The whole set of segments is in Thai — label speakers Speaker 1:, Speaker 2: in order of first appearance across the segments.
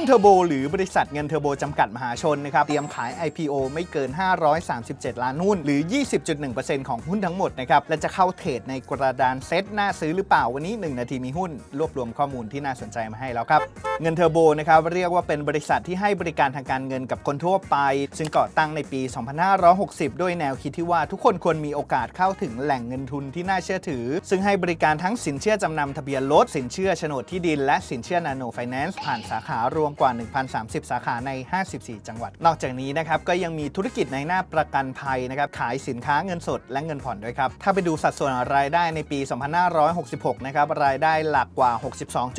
Speaker 1: หุ้นเทอร์โบหรือบริษัทเงินเทอร์โบจำกัดมหาชนนะครับเตรียมขาย IPO ไม่เกิน 537 ล้านหุ้น หรือ 20.1%ของหุ้นทั้งหมดนะครับและจะเข้าเทรดในกระดานเซ็ตน่าซื้อหรือเปล่าวันนี้ 1 นาทีมีหุ้น รวบรวมข้อมูลที่น่าสนใจมาให้แล้วครับเงินเทอร์โบนะครับเรียกว่าเป็นบริษัทที่ให้บริการทางการเงินกับคนทั่วไป ซึ่งก่อตั้งในปี 2560 ด้วยแนวคิดที่ว่าทุกคนควรมีโอกาสเข้าถึงแหล่งเงินทุนที่น่าเชื่อถือ ซึ่งให้บริการทั้งสินเชื่อจำนำทะเบียนรถสินเชื่อโฉนดที่ดินและสินเชื่อนาโนไฟแนนซ์ผ่านสาขารวมกว่า 1,030 สาขาใน 54 จังหวัด นอกจากนี้นะครับก็ยังมีธุรกิจในหน้าประกันภัยนะครับขายสินค้าเงินสดและเงินผ่อนด้วยครับ ถ้าไปดูสัดส่วนรายได้ในปี 2566 นะครับรายได้หลักกว่า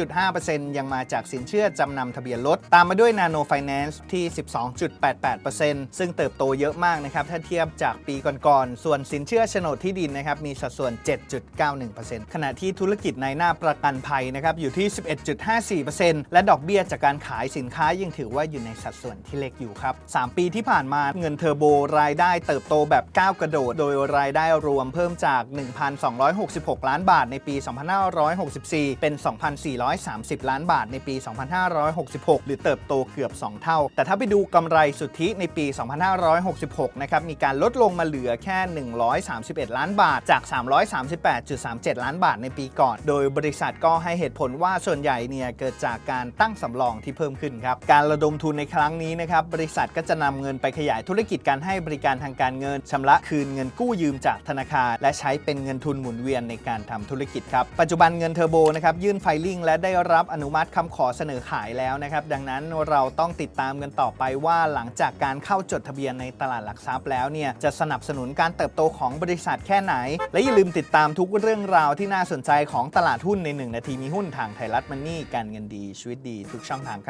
Speaker 1: 62.5%ยังมาจากสินเชื่อจำนำทะเบียนรถตามมาด้วยนาโนไฟแนนซ์ที่ 12.88%ซึ่งเติบโตเยอะมากนะครับถ้าเทียบจากปีก่อนๆส่วนสินเชื่อโฉนดที่ดินนะครับมีสัดส่วน 7.91%ขณะที่ธุรกิจในหน้าประกันภัยนะครับอยู่ที่ 11.54%และดอกเบี้ยจากการขายสินค้ายังถือว่าอยู่ในสัดส่วนที่เล็กอยู่ครับ 3 ปีที่ผ่านมาเงินเทอร์โบรายได้เติบโตแบบก้าวกระโดด โดยรายได้รวมเพิ่มจาก 1,266 ล้านบาทในปี 2564 เป็น 2,430 ล้านบาทในปี 2566 หรือเติบโตเกือบ 2 เท่า แต่ถ้าไปดูกำไรสุทธิในปี 2566 นะครับ มีการลดลงมาเหลือแค่ 131 ล้านบาท จาก 338.37 ล้านบาทในปีก่อน โดยบริษัทก็ให้เหตุผลว่าส่วนใหญ่เนี่ยเกิดจากการตั้งสำรองที่เพิ่มขึ้นครับ การระดมทุนในครั้งนี้นะครับ บริษัทก็จะนำเงินไปขยายธุรกิจการให้บริการทางการเงินชำระคืนเงินกู้ยืมจากธนาคาร และใช้เป็นเงินทุนหมุนเวียนในการทำธุรกิจครับ ปัจจุบันเงินเทอร์โบนะครับยื่นไฟลิ่งและได้รับอนุมัติคำขอเสนอขายแล้วนะครับ ดังนั้นเราต้องติดตามกันต่อไปว่าหลังจากการเข้าจดทะเบียนในตลาดหลักทรัพย์แล้วเนี่ยจะสนับสนุนการเติบโตของบริษัทแค่ไหน และอย่าลืมติดตามทุกเรื่องราวที่น่าสนใจของตลาดหุ้นใน 1 นาทีมีหุ้นทางไทยรัฐมันนี่การเงินดีชีวิตดีทุกช่องทางครับ